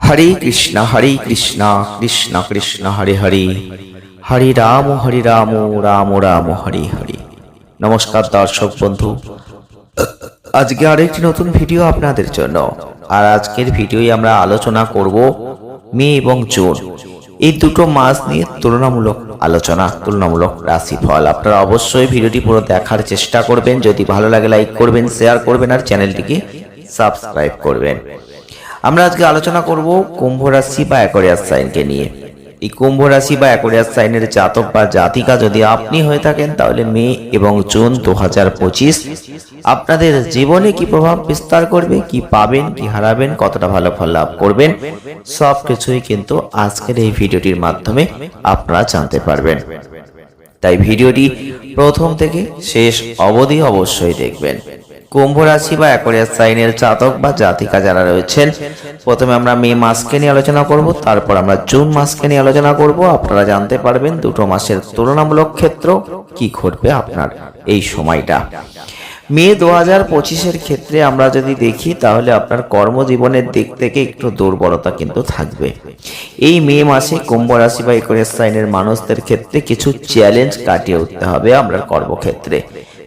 হরে কৃষ্ণ হরে কৃষ্ণ কৃষ্ণ কৃষ্ণ, হরে হরে। হরে রাম হরে রাম রাম রাম, হরে হরে। নমস্কার দর্শক বন্ধু। আজকে আরেকটি নতুন ভিডিও আপনাদের জন্য। আর আজকের ভিডিওই আমরা আলোচনা করব মে এবং জুন। এই দুটো মাস নিয়ে তুলনামূলক আলোচনা, তুলনামূলক রাশিফল। আপনারা অবশ্যই ভিডিওটি পুরো দেখার চেষ্টা করবেন। যদি ভালো লাগে, লাইক করবেন, শেয়ার করবেন আর চ্যানেলটিকে সাবস্ক্রাইব করবেন। আমরা আজকে আলোচনা করব কুম্ভ রাশি বা অ্যাকোরিয়াস সাইনকে নিয়ে। এই কুম্ভ রাশি বা অ্যাকোরিয়াস সাইনের জাতক বা জাতিকা যদি আপনি হয়ে থাকেন, তাহলে মে এবং জুন দু হাজার পঁচিশ আপনাদের জীবনে কি প্রভাব বিস্তার করবে, কি পাবেন, কি হারাবেন, কতটা ভালো ফল লাভ করবেন সব কিছুই কিন্তু আজকের এই ভিডিওটির মাধ্যমে আপনারা জানতে পারবেন। তাই ভিডিওটি প্রথম থেকে শেষ অবধি অবশ্যই দেখবেন। কুম্ভ রাশি বা অ্যাকোরিয়াস সাইনের জাতক বা জাতিকা যারা রয়েছেন, প্রথমে আমরা মে মাসকে নিয়ে আলোচনা করব, তারপর আমরা জুন মাসকে নিয়ে আলোচনা করব। আপনারা জানতে পারবেন দুটো মাসের তুলনামূলক ক্ষেত্র কি ঘটবে আপনার এই সময়টা। মে দু হাজার পঁচিশের ক্ষেত্রে আমরা যদি দেখি, তাহলে আপনার কর্মজীবনের দিক থেকে একটু দুর্বলতা কিন্তু থাকবে। এই মে মাসে কুম্ভ রাশি বা একুরের সাইনের মানুষদের ক্ষেত্রে কিছু চ্যালেঞ্জ কাটিয়ে উঠতে হবে আমরা কর্মক্ষেত্রে।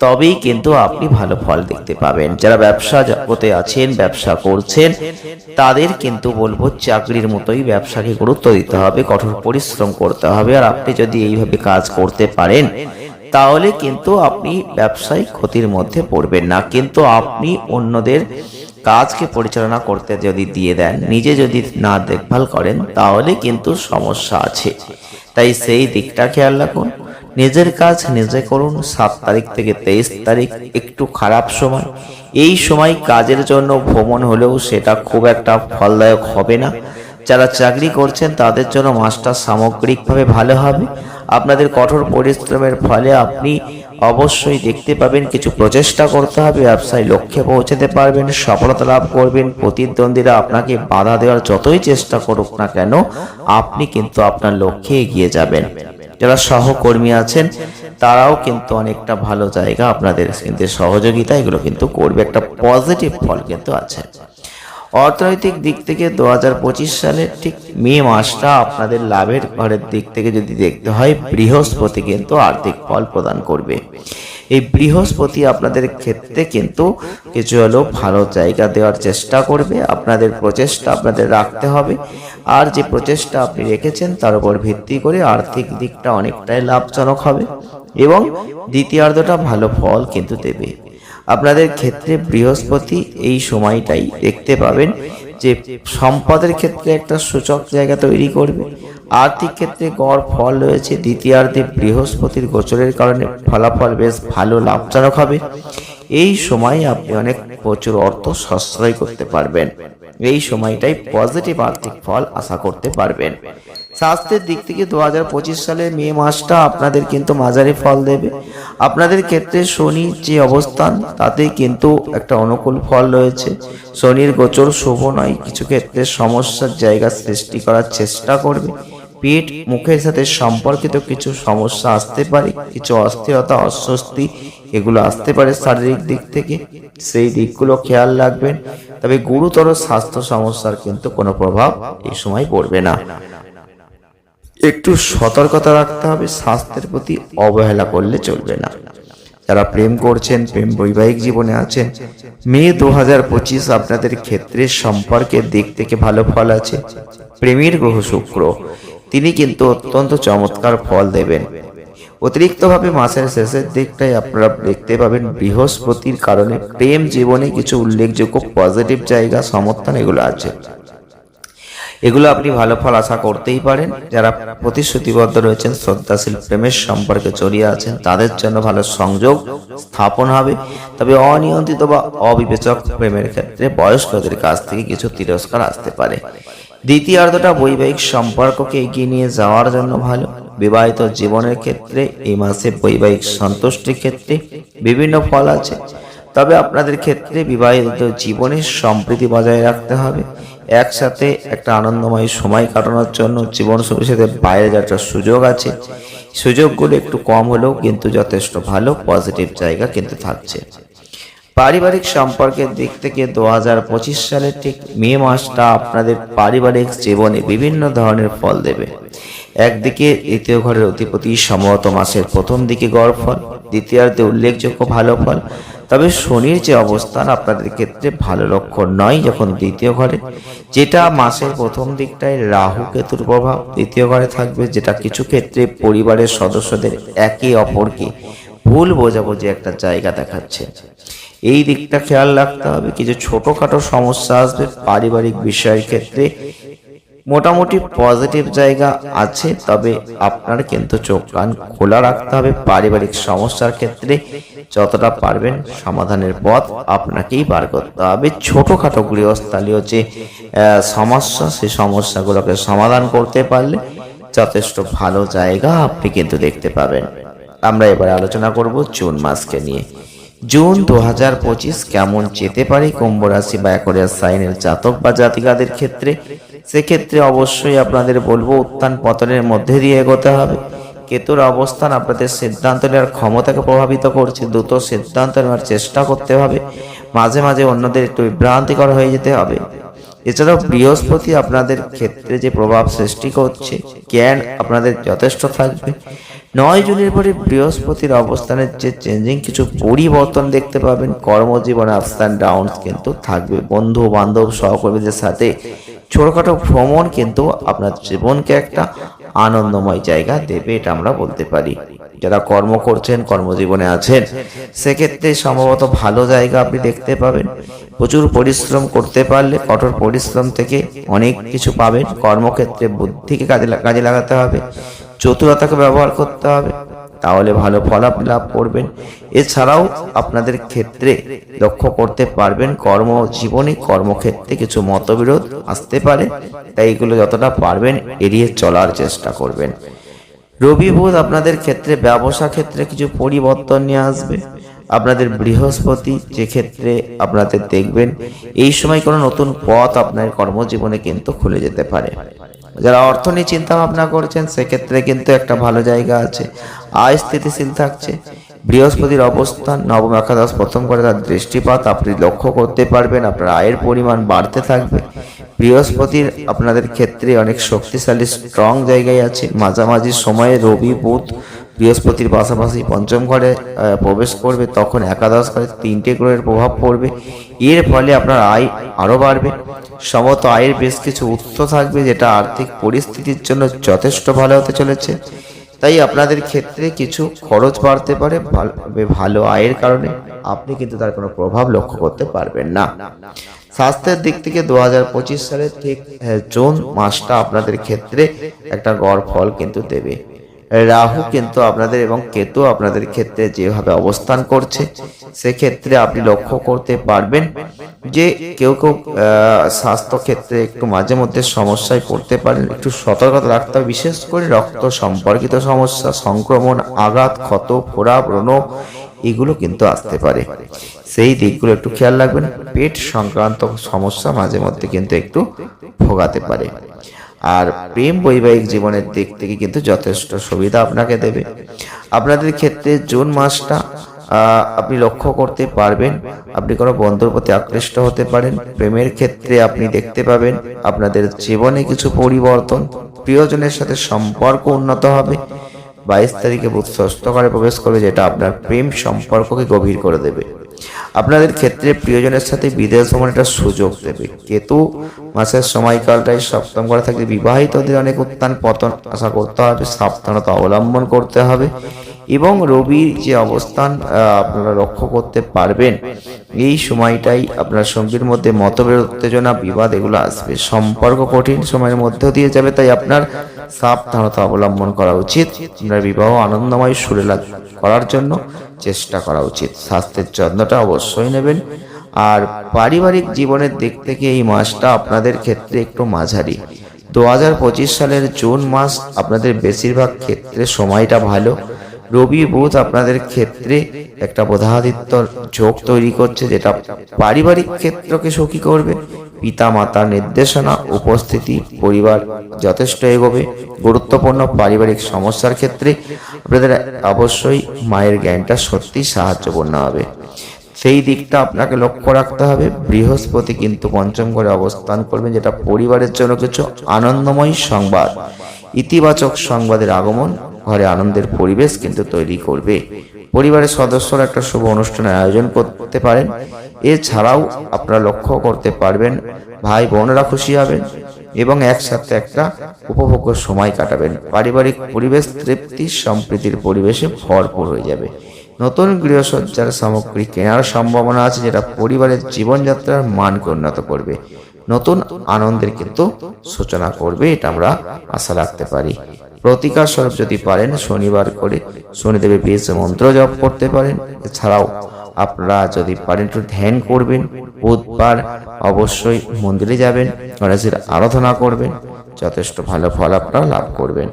তবেই কিন্তু আপনি ভালো ফল দেখতে পাবেন। যারা ব্যবসা জগতে আছেন, ব্যবসা করছেন, তাদের কিন্তু বলব চাকরির মতোই ব্যবসাকে গুরুত্ব দিতে হবে, কঠোর পরিশ্রম করতে হবে। আর আপনি যদি এইভাবে কাজ করতে পারেন, তাহলে কিন্তু আপনি ব্যবসায় ক্ষতির মধ্যে পড়বেন না। কিন্তু আপনি অন্যদের কাজকে পরিচালনা করতে যদি দিয়ে দেন, নিজে যদি না দেখভাল করেন, তাহলে কিন্তু সমস্যা আছে। তাই সেই দিকটা খেয়াল রাখুন। নিজের কাজ নিজে করুন, সাত তারিখ থেকে তেইশ তারিখ একটু খারাপ সময়। এই সময় কাজের জন্য ভ্রমণ হলেও সেটা খুব একটা ফলদায়ক হবে না। যারা চাকরি করছেন তাদের জন্য মাসটা সামগ্রিকভাবে ভালো হবে। আপনাদের কঠোর পরিশ্রমের ফলে আপনি অবশ্যই দেখতে পাবেন কিছু প্রচেষ্টা করতে হবে, ব্যবসায় লক্ষ্যে পৌঁছাতে পারবেন, সফলতা লাভ করবেন, প্রতিদ্বন্দ্বীরা আপনাকে বাধা দেওয়ার যতই চেষ্টা করুক না কেন, আপনি কিন্তু আপনার লক্ষ্যে এগিয়ে যাবেন। যারা সহকর্মী আছেন, তারাও কিন্তু অনেকটা ভালো জায়গা আপনাদের কিন্তু সহযোগিতা, এগুলো কিন্তু করবে। একটা পজিটিভ ফল কিন্তু আছে। অর্থনৈতিক দিক থেকে দু হাজার পঁচিশ সালের ঠিক মে মাসটা আপনাদের লাভের ঘরের দিক থেকে যদি দেখতে হয়, বৃহস্পতি কিন্তু আর্থিক ফল প্রদান করবে। এই বৃহস্পতি আপনাদের ক্ষেত্রে কিন্তু কিছু হলেও ভালো জায়গা দেওয়ার চেষ্টা করবে, আপনাদের প্রচেষ্টা আপনাদের রাখতে হবে। আর যে প্রচেষ্টা আপনি রেখেছেন তার উপর ভিত্তি করে আর্থিক দিকটা অনেকটাই লাভজনক হবে এবং দ্বিতীয়ার্ধটা ভালো ফল কিন্তু দেবে। আপনাদের ক্ষেত্রে বৃহস্পতি এই সময়টাই দেখতে পাবেন যে সম্পদের ক্ষেত্রে একটা সূচক জায়গা তৈরি করবে, আর্থিক ক্ষেত্রে গড় ফল রয়েছে, দ্বিতীয়ার্ধে বৃহস্পতির গোচরের কারণে ফলাফল বেশ ভালো, লাভজনক হবে। এই সময় আপনি অনেক প্রচুর অর্থ সাশ্রয় করতে পারবেন। এই সময়টাই পজিটিভ আর্থিক ফল আশা করতে পারবেন। স্বাস্থ্যের দিক থেকে দু সালের মে মাসটা আপনাদের কিন্তু মাঝারি ফল দেবে। আপনাদের ক্ষেত্রে শনি যে অবস্থান, তাতে কিন্তু একটা অনুকূল ফল রয়েছে। শনির গোচর শুভ নয়, কিছু ক্ষেত্রে সমস্যার জায়গা সৃষ্টি করার চেষ্টা করবে। পেট, মুখের সাথে সম্পর্কিত কিছু সমস্যা আসতে পারে, কিছু অস্থিরতা, অস্বস্তি, এগুলো আসতে পারে শারীরিক দিক থেকে। সেই দিকগুলো খেয়াল রাখবেন। তবে গুরুতর স্বাস্থ্য সমস্যার কিন্তু কোনো প্রভাব এই সময় পড়বে না। একটু সতর্কতা রাখতে হবে, স্বাস্থ্যের প্রতি অবহেলা করলে চলবে না। যারা প্রেম করছেন, প্রেম বৈবাহিক জীবনে আছেন, মে দু হাজার পঁচিশ আপনাদের ক্ষেত্রে সম্পর্কের দিক থেকে ভালো ফল আছে। প্রেমের গ্রহ শুক্র, তিনি কিন্তু অত্যন্ত চমৎকার ফল দেবেন। অতিরিক্তভাবে মাসের শেষের দিকটায় আপনারা দেখতে পাবেন বৃহস্পতির কারণে প্রেম জীবনে কিছু উল্লেখযোগ্য পজিটিভ জায়গা, সমর্থন এগুলো আছে। এগুলো আপনি ভালো ফল আশা করতেই পারেন। যারা প্রতিশ্রুতিবদ্ধ রয়েছেন, শ্রদ্ধাশীল প্রেমের সম্পর্কে জড়িয়ে আছেন, তাদের জন্য ভালো সংযোগ স্থাপন হবে। তবে অনিয়ন্ত্রিত বা অবিবেচক প্রেমের ক্ষেত্রে বয়স্কদের কাছ থেকে কিছু তিরস্কার আসতে পারে। দ্বিতীয়ার্ধটা বৈবাহিক সম্পর্ককে এগিয়ে নিয়ে যাওয়ার জন্য ভালো। বিবাহিত জীবনের ক্ষেত্রে এই মাসে বৈবাহিক সন্তুষ্টির ক্ষেত্রে বিভিন্ন ফল আছে। তবে আপনাদের ক্ষেত্রে বিবাহিত জীবনের সম্প্রীতি বজায় রাখতে হবে। একসাথে একটা আনন্দময় সময় কাটানোর জন্য জীবন সঙ্গীর সাথে বাইরে যাওয়ার সুযোগ আছে, সুযোগগুলো একটু কম হলেও কিন্তু যথেষ্ট ভালো পজিটিভ জায়গা কিন্তু থাকছে। পারিবারিক সম্পর্কের দিক থেকে দু হাজার পঁচিশ সালের ঠিক মে মাসটা আপনাদের পারিবারিক জীবনে বিভিন্ন ধরনের ফল দেবে। একদিকে দ্বিতীয় ঘরের অধিপতি সম্ভবত মাসের প্রথম দিকে গড় ফল দ্বিতীয়ার্ধে উল্লেখযোগ্য ভালো ফল তবে শনির যে অবস্থান আপনাদের ক্ষেত্রে ভালো লক্ষণ নয় যখন দ্বিতীয় ঘরে, যেটা মাসের প্রথম দিকটায় রাহু কেতুর প্রভাব, দ্বিতীয় ঘরে থাকবে যেটা কিছু ক্ষেত্রে পরিবারের সদস্যদের একে অপরকে ভুল বোঝাবুঝি একটা জায়গা দেখাচ্ছে। এই দিকটা খেয়াল রাখতে হবে, কিছু ছোটখাটো সমস্যা আসবে পারিবারিক বিষয়ের ক্ষেত্রে মোটামুটি পজিটিভ জায়গা আছে, তবে আপনার কিন্তু চোখ কান খোলা রাখতে হবে। পারিবারিক সমস্যার ক্ষেত্রে যতটা পারবেন সমাধানের পথ আপনাকেই বার করতে হবে। ছোটখাটো গৃহস্থালীয় যে সমস্যা, সেই সমস্যাগুলোকে সমাধান করতে পারলে যথেষ্ট ভালো জায়গা আপনি কিন্তু দেখতে পাবেন। আমরা এবার আলোচনা করব জুন মাসকে নিয়ে। জুন দু হাজার পঁচিশ কেমন যেতে পারে? কুম্ভ রাশি বা একরিয়া সাইনের জাতক বা জাতিকাদের ক্ষেত্রে সেক্ষেত্রে অবশ্যই আপনাদের বলব, উত্থান পতনের মধ্যে দিয়ে এগোতে হবে। কেতুর অবস্থান আপনাদের সিদ্ধান্ত নেওয়ার ক্ষমতাকে প্রভাবিত করছে, দ্রুত সিদ্ধান্ত নেওয়ার চেষ্টা করতে হবে। মাঝে মাঝে অন্যদের একটু বিভ্রান্তিকর হয়ে যেতে হবে। এছাড়াও বৃহস্পতি আপনাদের ক্ষেত্রে যে প্রভাব সৃষ্টি করছে, জ্ঞান আপনাদের যথেষ্ট থাকবে। নয় জুনের পরে বৃহস্পতির অবস্থানের যে চেঞ্জিং কিছু পরিবর্তন দেখতে পাবেন, কর্মজীবনে আপস ডাউন কিন্তু থাকবে। বন্ধু বান্ধব সহকর্মীদের সাথে ছোটখাটো ভ্রমণ কিন্তু আপনার জীবনকে একটা আনন্দময় জায়গা দেবে এটা আমরা বলতে পারি। যারা কর্ম করছেন, কর্মজীবনে আছেন, সেক্ষেত্রে সম্ভবত ভালো জায়গা আপনি দেখতে পাবেন। প্রচুর পরিশ্রম করতে পারলে কঠোর পরিশ্রম থেকে অনেক কিছু পাবেন। কর্মক্ষেত্রে বুদ্ধিকে কাজে কাজে লাগাতে হবে। চতুরতাকে ব্যবহার করতে হবে। তাহলে ভালো ফলাফল লাভ করবেন। এছাড়াও আপনাদের ক্ষেত্রে লক্ষ্য করতে পারবেন, কর্মজীবনে কর্মক্ষেত্রে কিছু মতবিরোধ আসতে পারে। তাই এগুলো যতটা পারবেন এড়িয়ে চলার চেষ্টা করবেন। রবি বুধ আপনাদের ক্ষেত্রে ব্যবসা ক্ষেত্রে কিছু পরিবর্তন নিয়ে আসবে। আপনাদের বৃহস্পতি যে ক্ষেত্রে আপনাদের দেখবেন, এই সময় কোনো নতুন পথ আপনার কর্মজীবনে কিন্তু খুলে যেতে পারে। যারা অর্থ নিয়ে চিন্তা ভাবনা করছেন, সেক্ষেত্রে কিন্তু একটা ভালো জায়গা আছে। আয় স্থিতিশীল থাকছে। বৃহস্পতির অবস্থান, নবম একাদশ, প্রথম করে তার দৃষ্টিপাত, আপনি লক্ষ্য করতে পারবেন, আপনার আয়ের পরিমাণ বাড়তে থাকবে। বৃহস্পতির আপনাদের ক্ষেত্রে অনেক শক্তিশালী স্ট্রং জায়গায় আছে। মাঝামাঝি সময়ে রবি, বুধ বৃহস্পতির পাশাপাশি পঞ্চম ঘরে প্রবেশ করবে, তখন একাদশ ঘরে তিনটে গ্রহের প্রভাব পড়বে। এর ফলে আপনার আয় আরও বাড়বে। সমত আয়ের বেশ কিছু উৎস থাকবে, যেটা আর্থিক পরিস্থিতির জন্য যথেষ্ট ভালো হতে চলেছে। তাই আপনাদের ক্ষেত্রে কিছু খরচ বাড়তে পারে, ভালো- আয়ের কারণে। আপনি কিন্তু তার কোনো প্রভাব লক্ষ্য করতে পারবেন না। স্বাস্থ্যের দিক থেকে দু হাজার পঁচিশ সালের ঠিক জুন মাসটা আপনাদের ক্ষেত্রে একটা গড় ফল কিন্তু দেবে। রাহু কিন্তু আপনাদের এবং কেতু আপনাদের ক্ষেত্রে যেভাবে অবস্থান করছে, সেক্ষেত্রে আপনি লক্ষ্য করতে পারবেন যে কেউ কেউ স্বাস্থ্য ক্ষেত্রে একটু মাঝে মধ্যে সমস্যায় পড়তে পারেন। একটু সতর্কতা রাখতে হবে, বিশেষ করে রক্ত সম্পর্কিত সমস্যা, সংক্রমণ, আঘাত, ক্ষত, ফোড়া, ব্রণ, এগুলো কিন্তু আসতে পারে। সেই দিকগুলো একটু খেয়াল রাখবেন। পেট সংক্রান্ত সমস্যা মাঝে মধ্যে কিন্তু একটু ভোগাতে পারে। আর প্রেম বৈবাহিক জীবনের দিক থেকে কিন্তু যথেষ্ট সুবিধা আপনাকে দেবে। আপনাদের ক্ষেত্রে জুন মাসটা আপনি লক্ষ্য করতে পারবেন, আপনি কোনো বন্ধুর প্রতি আকৃষ্ট হতে পারেন, প্রেমের ক্ষেত্রে আপনি দেখতে পাবেন আপনাদের জীবনে কিছু পরিবর্তন, প্রিয়জনের সাথে সম্পর্ক উন্নত হবে, বাইশ তারিখে বুধ ষষ্ঠ প্রবেশ করবে যেটা আপনার প্রেম সম্পর্ককে গভীর করে দেবে। আপনাদের ক্ষেত্রে প্রিয়জনের সাথে বিদেশ ভ্রমণ একটা সুযোগ দেবে। কেতু মাসের সময়কালটাই সপ্তম ঘরে থাকলে বিবাহিতদের অনেক উত্থান পতন আশা করতে হবে, সাবধানতা অবলম্বন করতে হবে। এবং রবির যে অবস্থান আপনারা লক্ষ্য করতে পারবেন। এই সময়টাই আপনার সঙ্গীর মধ্যে মতভেদ, উত্তেজনা, বিবাদ, এগুলো আসবে। সম্পর্ক কঠিন সময়ের মধ্যে দিয়ে যাবে, তাই আপনার সাবধানতা অবলম্বন করা উচিত। আপনার বিবাহ আনন্দময় সুরে লাগ- করার জন্য চেষ্টা করা উচিত। স্বাস্থ্যের যত্নটা অবশ্যই নেবেন। আর পারিবারিক জীবনের দিক থেকে এই মাসটা আপনাদের ক্ষেত্রে একটু মাঝারি। দু হাজার পঁচিশ সালের জুন মাস আপনাদের বেশিরভাগ ক্ষেত্রে সময়টা ভালো। রবি বুধ আপনাদের ক্ষেত্রে একটা বোধাদিত্য যোগ তৈরি করছে যেটা পারিবারিক ক্ষেত্রকে সুখী করবে। পিতা মাতার নির্দেশনা, উপস্থিতি, পরিবার যথেষ্ট এগোবে। গুরুত্বপূর্ণ পারিবারিক সমস্যার ক্ষেত্রে আপনাদের অবশ্যই মায়ের জ্ঞানটা সত্যি সাহায্যপূর্ণ হবে। সেই দিকটা আপনাকে লক্ষ্য রাখতে হবে। বৃহস্পতি কিন্তু পঞ্চম ঘরে অবস্থান করবেন, যেটা পরিবারের জন্য কিছু আনন্দময় সংবাদ। ইতিবাচক সংবাদের আগমন ঘরে আনন্দের পরিবেশ কিন্তু তৈরি করবে। পরিবারের সদস্যরা একটা শুভ অনুষ্ঠানের আয়োজন করতে পারেন। এছাড়াও আপনারা লক্ষ্য করতে পারবেন, ভাই বোনরা খুশি হবেন এবং একসাথে একটা উপভোগ্য সময় কাটাবেন। পারিবারিক পরিবেশ তৃপ্তি, সম্প্রীতির পরিবেশে ভরপুর হয়ে যাবে। নতুন গৃহসজ্জার সামগ্রী কেনার সম্ভাবনা আছে যেটা পরিবারের জীবনযাত্রার মানকে উন্নত করবে। নতুন আনন্দের কিন্তু সূচনা করবে, এটা আমরা আশা রাখতে পারি। প্রতিকার স্বরূপ যদি পারেন, শনিবার করে শনিদেবের বীজ মন্ত্র জপ করতে পারেন। এছাড়াও আপনারা যদি পারেন, একটু ধ্যান করবেন। বুধবার অবশ্যই মন্দিরে যাবেন, গণেশের আরাধনা করবেন, যথেষ্ট ভালো ফল আপনারা লাভ করবেন।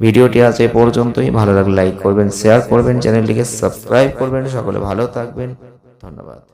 ভিডিওটি আজ এ পর্যন্তই। ভালো লাগলে লাইক করবেন, শেয়ার করবেন, চ্যানেলটিকে সাবস্ক্রাইব করবেন। সকলে ভালো থাকবেন। ধন্যবাদ।